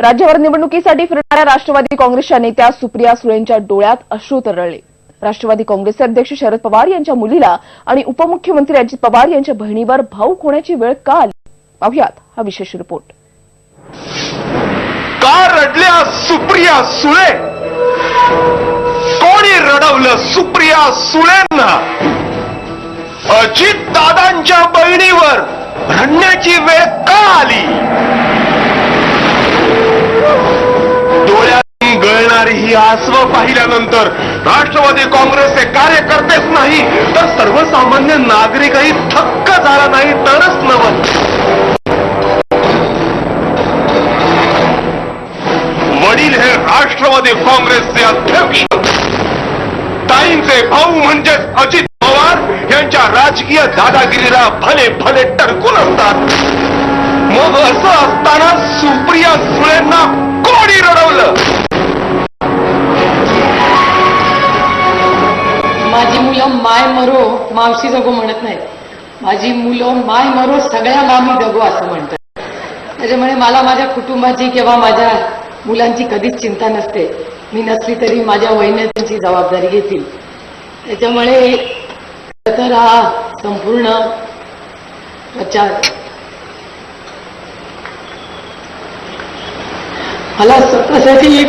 राज्यभर निवडणुकीसाठी फिरणाऱ्या राष्ट्रवादी काँग्रेसच्या नेत्या सुप्रिया सुळेंच्या डोळ्यात अश्रू तरळले. राष्ट्रवादी काँग्रेसचे अध्यक्ष शरद पवार यांच्या मुलीला आणि उपमुख्यमंत्री अजित पवार यांच्या बहिणीवर भाऊक होण्याची वेळ का आली? पाहुयात हा विशेष रिपोर्ट. का रडल्या सुप्रिया सुळे? कोणी रडवलं सुप्रिया सुळेंना? अजित दादांच्या बहिणीवर रडण्याची वेळ का आली? आसव पाहिल्यानंतर राष्ट्रवादी काँग्रेसचे कार्यकर्तेच नाही तर सर्वसामान्य नागरिकही थक्क झाला नाही तरच नवल. वडील हे राष्ट्रवादी काँग्रेसचे अध्यक्ष. ताईंचे भाऊ म्हणजेच अजित पवार यांच्या राजकीय दादागिरीला भले भले टरकून असतात. मग असं असताना सुप्रिया सुळेंना कोणी रडवलं? मुलं माय मरो मावशी जगो म्हणत नाहीत. माझी मुलं माय मरो सगळ्या मामी जगो असं म्हणतात. त्याच्यामुळे मला माझ्या कुटुंबाची किंवा माझ्या मुलांची कधीच चिंता नसते. मी नसली तरी माझ्या वहिन्या त्यांची जबाबदारी घेतील. त्याच्यामुळे तर हा संपूर्ण प्रचार. मला स्वतःसाठी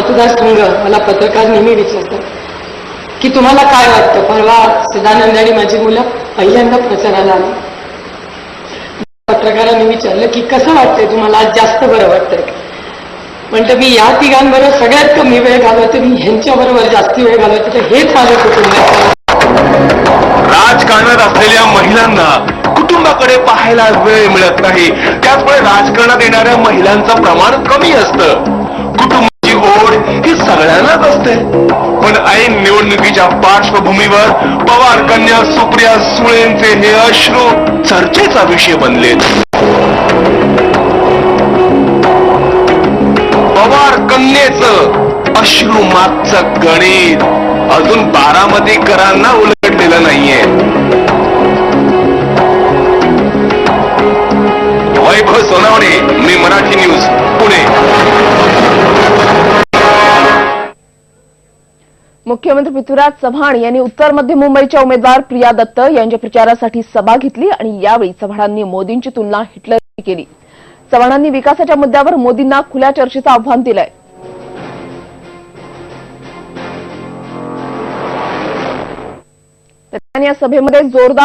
मतदारसंघ मला पत्रकार नेहमी विचारतात की तुम्हाला काय वाटतं? परवा सदानंद आणि माझी मुलं पहिल्यांदा प्रचाराला आली. पत्रकारांनी विचारलं की कसं वाटतंय तुम्हाला? आज जास्त बरं वाटतंय म्हणतं मी या तिघांबरोबर सगळ्यात कमी वेळ घालवते. मी ह्यांच्याबरोबर जास्ती वेळ घालवते. तर हेच माझं कुटुंब राजकारणात असलेल्या महिलांना कुटुंबाकडे पाहायला वेळ मिळत नाही. त्याचमुळे राजकारणात येणाऱ्या महिलांचं प्रमाण कमी असतं. कुटुंब सगळ्यांनाच असते. पण ऐन निवडणुकीच्या पार्श्वभूमीवर पवार कन्या सुप्रिया सुळेंचे हे अश्रू चर्चेचा विषय बनले पवार कन्येचं अश्रू मागचं गणित अजून बारामतीकरांना उलटलेलं नाहीये. वैभव सोनावणे मी मराठी न्यूज पुणे. मुख्यमंत्री पृथ्वीराज चव्हाण यांनी उत्तर मध्य मुंबईच्या उमेदवार प्रिया दत्त यांच्या प्रचारासाठी सभा घेतली आणि यावेळी चव्हाणांनी मोदींची तुलना हिटलरशी केली. चव्हाणांनी विकासाच्या मुद्द्यावर मोदींना खुल्या चर्चेचं आव्हान दिलंय. या सभेमध्ये जोरदार